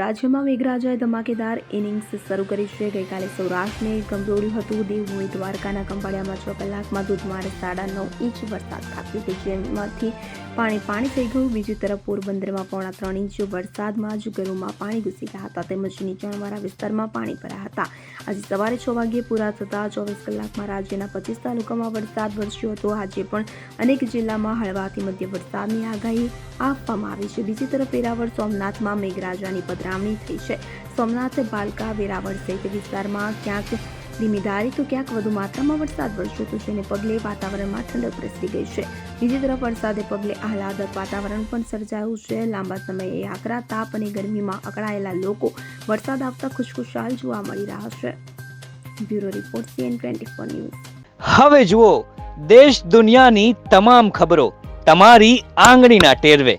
રાજ્યમાં મેઘરાજાએ ધમાકેદાર ઇનિંગ્સ શરૂ કરી છે. ગઈકાલે સૌરાષ્ટ્રને ગમરોળ્યું હતું. દેવભૂમિ દ્વારકાના કંપાળિયામાં છ કલાકમાં ધોધમાર સાડા નવ ઇંચ વરસાદ ખાબક્યો કે જેમાંથી પાણી પાણી થઈ ગયું. બીજી તરફ પોરબંદરમાં પોણા ત્રણ ઇંચ વરસાદમાં જ ઘરોમાં પાણી ઘૂસી ગયા હતા. તેમજ નીચાણવાળા વિસ્તારમાં પાણી ભરાયા હતા. આજે સવારે છ વાગ્યે પૂરા થતાં ચોવીસ કલાકમાં રાજ્યના પચીસ તાલુકામાં વરસાદ વરસ્યો હતો. આજે પણ અનેક જિલ્લામાં હળવાથી મધ્ય વરસાદની આગાહી આપવામાં આવી છે. બીજી તરફ વેરાવળ સોમનાથમાં મેઘરાજાની પધરામણી થઈ છે. સોમનાથ બાલકા વેરાવળ સહિત વિસ્તારમાં ક્યાંક ધીમી તો ક્યાંક વધુ માત્રામાં વરસાદ વરસ્યો હતો જેને પગલે વાતાવરણમાં ઠંડક પ્રસરી ગઈ છે. બીજી તરફ વરસાદે પગલે આહલાદક વાતાવરણ પણ સર્જાયું છે. લાંબા સમયે આકરા તાપ અને ગરમીમાં અકળાયેલા લોકો વરસાદ આવતા ખુશખુશાલ જોવા મળી રહ્યા છે. Bureau report CN twenty four news. હવે જુઓ, દેશ દુનિયાની તમામ ખબરો તમારી આંગળીના ટેરવે.